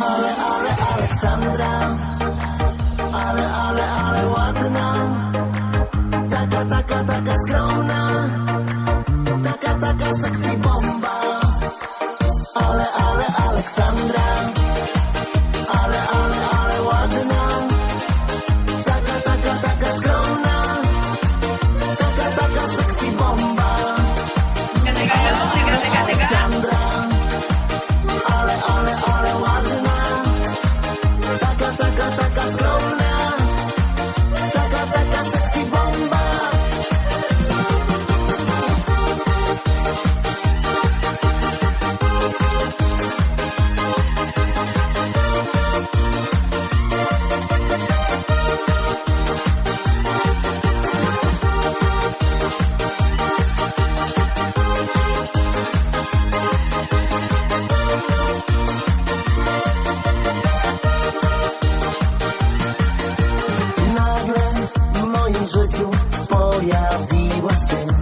Ale, ale, Aleksandra. Ale, ale, ale ładna. Taka, taka, taka skromna. Taka, taka sexy bomba. Ale, ale, Aleksandra życiu pojawiła się